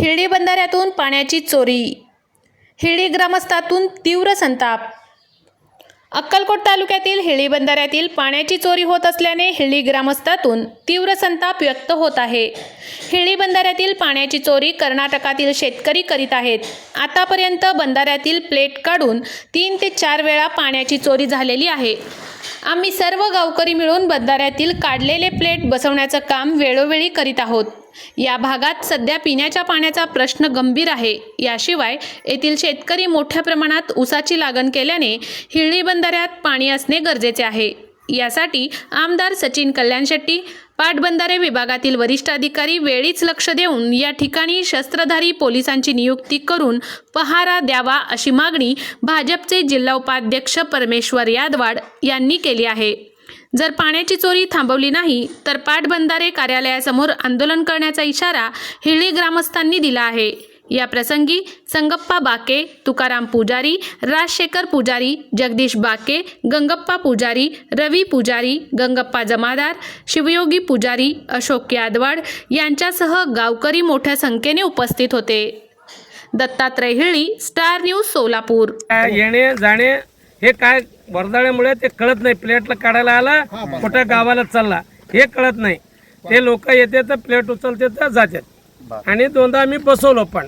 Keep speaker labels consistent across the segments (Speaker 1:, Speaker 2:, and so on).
Speaker 1: हिरडी बंधाऱ्यातून पाण्याची चोरी. हिरडी ग्रामस्थातून तीव्र संताप. अक्कलकोट तालुक्यातील हिळी बंधाऱ्यातील पाण्याची चोरी होत असल्याने हिळी ग्रामस्थातून तीव्र संताप व्यक्त होत आहे. हिळी बंधाऱ्यातील पाण्याची चोरी कर्नाटकातील शेतकरी करीत आहेत. आतापर्यंत बंधाऱ्यातील प्लेट काढून तीन ते चार वेळा पाण्याची चोरी झालेली आहे. आम्ही सर्व गावकरी मिळून बंधाऱ्यातील काढलेले प्लेट बसवण्याचं काम वेळोवेळी करीत आहोत. या भागात सध्या पिण्याच्या पाण्याचा प्रश्न गंभीर आहे. याशिवाय येथील शेतकरी मोठ्या प्रमाणात ऊसाची लागण केल्याने हिळ्ळी बंधाऱ्यात पाणी असणे गरजेचे आहे. यासाठी आमदार सचिन कल्याण शेट्टी पाटबंधारे विभागातील वरिष्ठ अधिकारी वेळीच लक्ष देऊन या ठिकाणी शस्त्रधारी पोलिसांची नियुक्ती करून पहारा द्यावा अशी मागणी भाजपचे जिल्हा उपाध्यक्ष परमेश्वर यादवाड यांनी केली आहे. जर पाण्याची चोरी थांबवली नाही तर पाटबंधारे कार्यालयासमोर आंदोलन करण्याचा इशारा हिळी ग्रामस्थांनी दिला आहे. या प्रसंगी संगप्पा बाके तुकाराम पुजारी राजशेखर पुजारी जगदीश बाके गंगप्पा पुजारी रवी पुजारी गंगप्पा जमादार शिवयोगी पुजारी अशोक यादवाड यांच्यासह गावकरी मोठ्या संख्येने उपस्थित होते. Dattatray Hili star news
Speaker 2: Solapur. येणे जाणे हे काय वर्दळ्यामुळे ते कळत नाही. प्लेटला काढायला आला कुठं गावाला चालला हे कळत नाही. ते लोक येते तर प्लेट उचलते तर जातात. आणि दोनदा आम्ही बसवलो पण.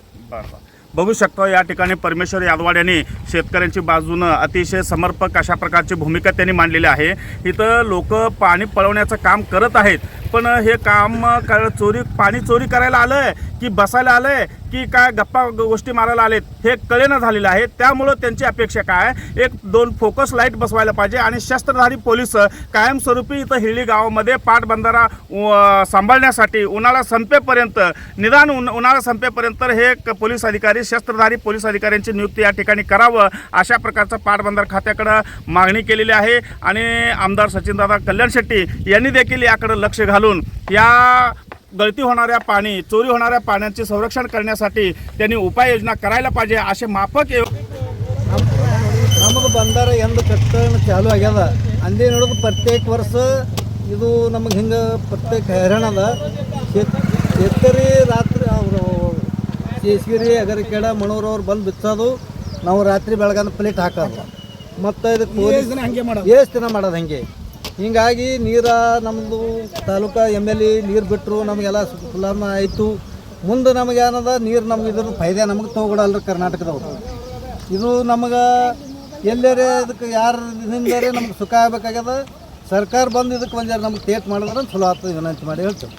Speaker 3: बघू शकतो या ठिकाणी परमेश्वर यादवाड यांनी शेतकऱ्यांची बाजूनं अतिशय समर्पक अशा प्रकारची भूमिका त्यांनी मांडलेली आहे. इथं लोक पाणी पळवण्याचं काम करत आहेत. पण हे काम कर चोरी पाणी चोरी करायला आलं आहे की बसायला आलंय की काय गप्पा गोष्टी मारायला आलेत हे कळेनं झालेलं आहे. त्यामुळं त्यांची अपेक्षा काय? एक दोन फोकस लाइट बसवायला पाहिजे आणि शस्त्रधारी पोलीस कायमस्वरूपी इथं हिरडी गावामध्ये पाटबंधारा सांभाळण्यासाठी उन्हाळा संपेपर्यंत निदान उन उन्हाळा संपेपर्यंत हे पोलीस अधिकारी शस्त्रधारी पोलीस अधिकाऱ्यांची नियुक्ती या ठिकाणी करावं अशा प्रकारचं पाटबंधार खात्याकडं मागणी केलेली आहे. आणि आमदार सचिनदादा कल्याण शेट्टी यांनी देखील याकडं लक्ष घालून या गळती होणाऱ्या पाणी चोरी होणाऱ्या पाण्याचे संरक्षण करण्यासाठी त्यांनी उपाययोजना करायला पाहिजे असे ಮಾಪಕ್
Speaker 4: ನಮಗೆ ಬಂದಾರ ಎಂದು ಕಟ್ಟಣ ಚಾಲು ಆಗ್ಯದ ಅಂದೇ ನೋಡೋದು ಪ್ರತ್ಯೇಕ ವರ್ಷ ಇದು ನಮಗೆ ಹಿಂಗೆ ಪ್ರತ್ಯೇಕ ಹೈರಾಣ ಅದ ಶೇತ್ ಶೇತಕರಿ ರಾತ್ರಿ ಅವರು ಶೇಷಗಿರಿ ಅಗರಿಕೆಡ ಮಣೂರವ್ರು ಬಂದು ಬಿಚ್ಚೋದು ನಾವು ರಾತ್ರಿ ಬೆಳಗಾನ ಪ್ಲೇಟ್ ಹಾಕೋದು ಮತ್ತು ಇದಕ್ಕೆ ಪೊಲೀಸ್ ಹಂಗೆ ಮಾಡೋದು ಎಷ್ಟು ದಿನ ಮಾಡೋದು ಹಂಗೆ ಹಿಂಗಾಗಿ ನೀರ ನಮ್ಮದು ತಾಲೂಕಾ ಎಂ ಎಲ್ ಎ, ನೀರು ಬಿಟ್ಟರು ನಮಗೆಲ್ಲ ಸುಲಾಮ ಆಯಿತು. ಮುಂದೆ ನಮಗೆ ಏನದ, ನೀರು ನಮ್ಗೆ ಇದ್ರ ಫೈದೆ ನಮಗೆ ತೊಗೊಡಲ್ರಿ ಕರ್ನಾಟಕದವರು. ಇದು ನಮಗೆ ಎಲ್ಲರೇ ಇದಕ್ಕೆ ಯಾರಿಂದರೆ ನಮ್ಗೆ ಸುಖ ಆಗ್ಬೇಕಾಗ್ಯದ. ಸರ್ಕಾರ ಬಂದು ಇದಕ್ಕೆ ಒಂದು ನಮ್ಗೆ ಟೇಟ್ ಮಾಡಿದ್ರೆ ಚಲೋ ಆಗ್ತದೆ ವಿನಂತಿ ಮಾಡಿ ಹೇಳ್ತೇವೆ.